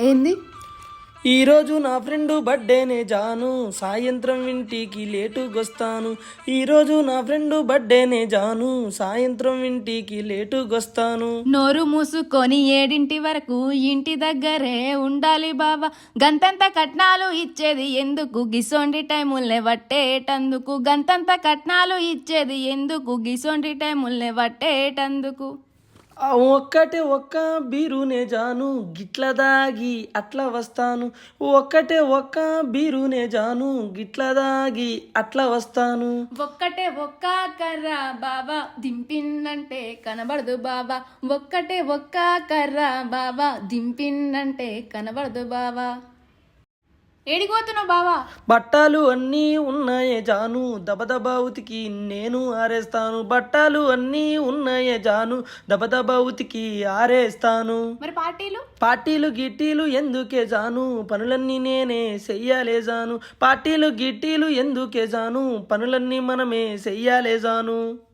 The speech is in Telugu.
ఏంది? ఈరోజు నా ఫ్రెండ్ బర్త్డేనే జాను. సాయంత్రం ఇంటికి లేటుగొస్తాను. ఈరోజు నా ఫ్రెండ్ బర్త్డేనే జాను. సాయంత్రం ఇంటికి లేటుగొస్తాను. నోరు మూసుకొని ఏడింటి వరకు ఇంటి దగ్గరే ఉండాలి బావా. గంతంత కట్నాలు ఇచ్చేది ఎందుకు? గిసొంటి టైముల్నే వట్టేటందుకు? గంతంత కట్నాలు ఇచ్చేది ఎందుకు? గిసొంటి టైముల్నే వట్టేటందుకు? ఒక్కటే ఒక్క బీరునే జాను గిట్ల దాగి అట్లా వస్తాను. ఒక్కటే ఒక్క బీరునే జాను గిట్ల దాగి అట్లా వస్తాను. ఒక్కటే ఒక్క కర్ర బాబా దింపిందంటే కనబడదు బాబా ఒక్కటే ఒక్క కర్ర బాబా దింపిందంటే కనబడదు బావా. ఏడిపోతున్నావు బావా? బట్టలు అన్నీ ఉన్నాయే జాను. దబదబా ఉతికి నేను ఆరేస్తాను. బట్టలు అన్నీ ఉన్నాయే జాను. దబదబా ఉతికి ఆరేస్తాను. మరి పార్టీలు? పార్టీలు గిట్టీలు ఎందుకే జాను? పనులన్నీ నేనే చెయ్యాలే జాను. పార్టీలు గిట్టీలు ఎందుకే జాను? పనులన్నీ మనమే చెయ్యాలే జాను.